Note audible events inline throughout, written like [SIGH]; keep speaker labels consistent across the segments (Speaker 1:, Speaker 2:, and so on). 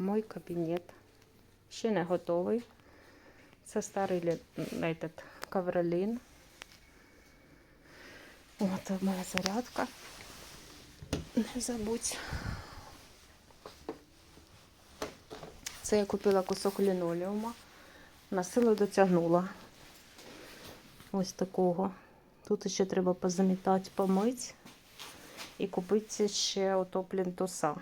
Speaker 1: мой кабінет. Ще не готовий. Це старий этот, ковролін. От моя зарядка. Не забудь. Це я купила кусок лінолеума. На силу дотягнула. Ось такого. Тут ще треба позамітати, помити і купити ще ото плінтуса.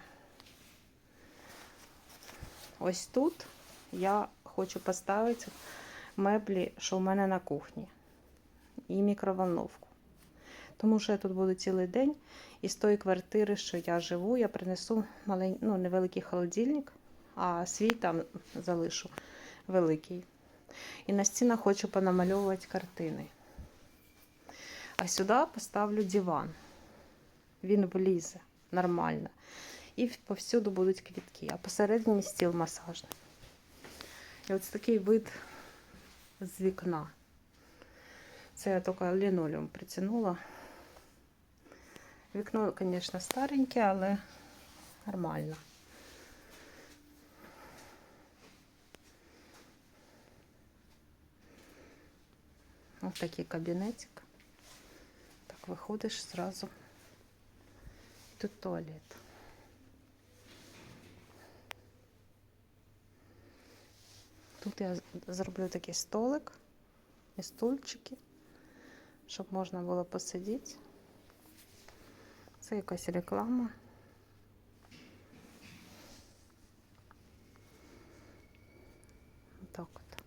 Speaker 1: Ось тут я хочу поставити меблі, що в мене на кухні, і мікроволновку. Тому що я тут буду цілий день, і з тої квартири, що я живу, я принесу малень... ну, невеликий холодильник, а свій там залишу великий. І на стінах хочу понамальовувати картини. А сюди поставлю диван. Він влізе нормально. І повсюду будуть квітки, а посередині стіл масажний. І ось такий вид з вікна. Це я тільки лінолеум притягнула. Вікно, звісно, стареньке, але нормально. Ось такий кабінетик. Так, виходиш зразу. Тут туалет. Тут я зроблю такий столик і стульчики, щоб можна було посидіти. Це якась реклама. Так от.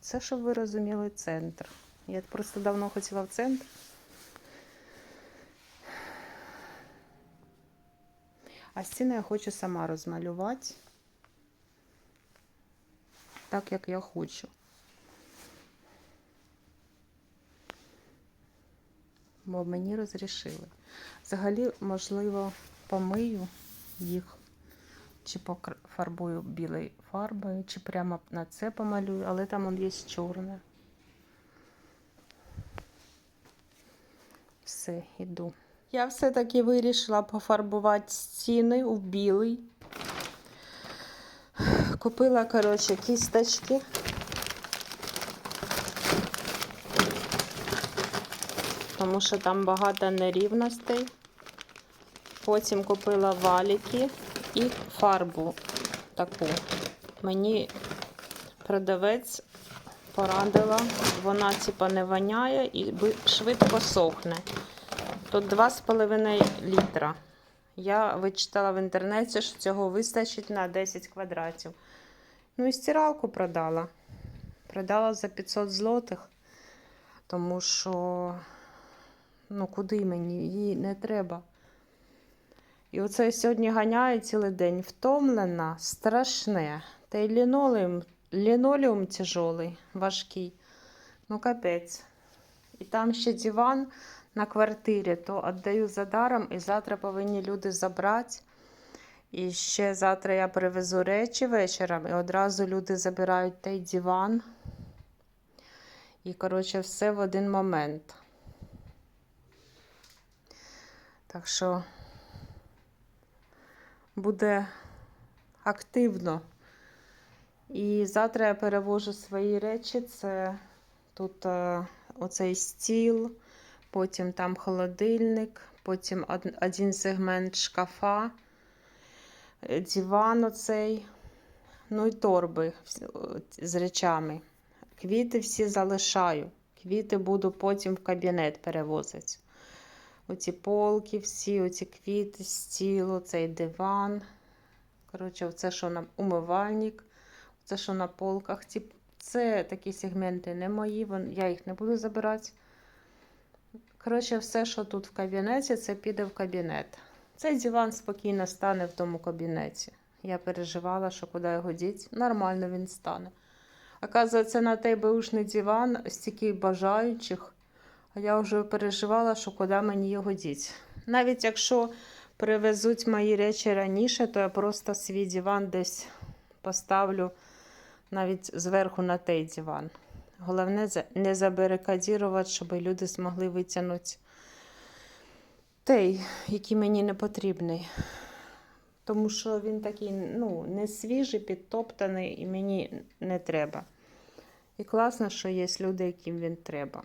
Speaker 1: Це, щоб ви розуміли, центр. Я просто давно хотіла в центр. А стіни я хочу сама розмалювати. Так, як я хочу. Бо мені розрішили. Взагалі, можливо, помию їх, чи пофарбую білою фарбою, чи прямо на це помалюю, але там он є чорне. Все, іду. Я все-таки вирішила пофарбувати стіни у білий. Купила, коротше, кісточки. Тому що там багато нерівностей. Потім купила валіки і фарбу таку. Мені продавець порадила, вона типа не воняє і швидко сохне. Тут 2,5 літра. Я вичитала в інтернеті, що цього вистачить на 10 квадратів. Ну і стиралку продала. Продала за 500 злотих, тому що, ну, куди мені? Її не треба. І оце я сьогодні ганяю цілий день. Втомлена, страшне. Та й лінолеум, лінолеум тяжелий, важкий. Ну, капець. І там ще диван на квартирі, то віддаю за даром, і завтра повинні люди забрати. І ще завтра я привезу речі вечором, і одразу люди забирають той диван. І, коротше, все в один момент. Так що буде активно. І завтра я перевожу свої речі. Це тут е, оцей стіл, потім там холодильник, потім один сегмент шкафа, диван оцей, ну і торби з речами. Квіти всі залишаю. Квіти буду потім в кабінет перевозити. Оці полки, всі, оці квіти, стіл, цей диван. Коротше, це, що на умивальник, це, що на полках. Ці, це такі сегменти не мої, я їх не буду забирати. Коротше, все, що тут в кабінеті, це піде в кабінет. Цей диван спокійно стане в тому кабінеті. Я переживала, що куди його діть. Нормально він стане. Оказується, на той беушний диван стільки бажаючих, а я вже переживала, що куди мені його діть. Навіть якщо привезуть мої речі раніше, то я просто свій диван десь поставлю навіть зверху на той диван. Головне не забарикадірувати, щоб люди змогли витягнути той, який мені не потрібний. тому що він такий ну, не свіжий, підтоптаний і мені не треба. І класно, що є люди, яким він треба.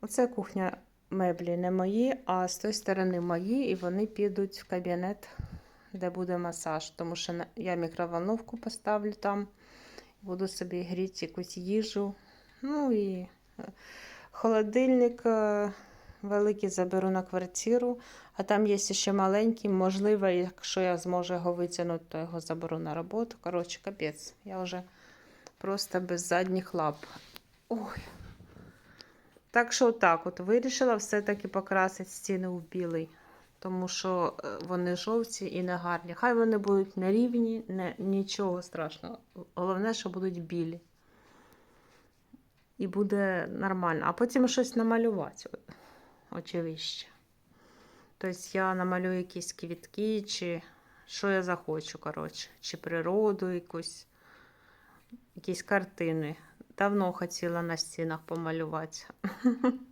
Speaker 1: Оце кухня меблі не мої, а з тої сторони мої, і вони підуть в кабінет, де буде масаж. Тому що я мікроволновку поставлю там, буду собі гріти якусь їжу. Ну і е, холодильник великий заберу на квартиру, а там є ще маленький, можливо, якщо я зможу його витягнути, то його заберу на роботу. Коротше, капець. Я вже просто без задніх лап. Ой. Так що так, от вирішила все-таки покрасити стіни в білий, тому що е, вони жовті і не гарні. Хай вони будуть не рівні, не, нічого страшного. Головне, що будуть білі. І буде нормально. А потім щось намалювати. Очевидно. Тобто я намалюю якісь квітки, чи що я захочу, коротше, чи природу якусь, якісь картини. Давно хотіла на стінах помалювати. [LAUGHS]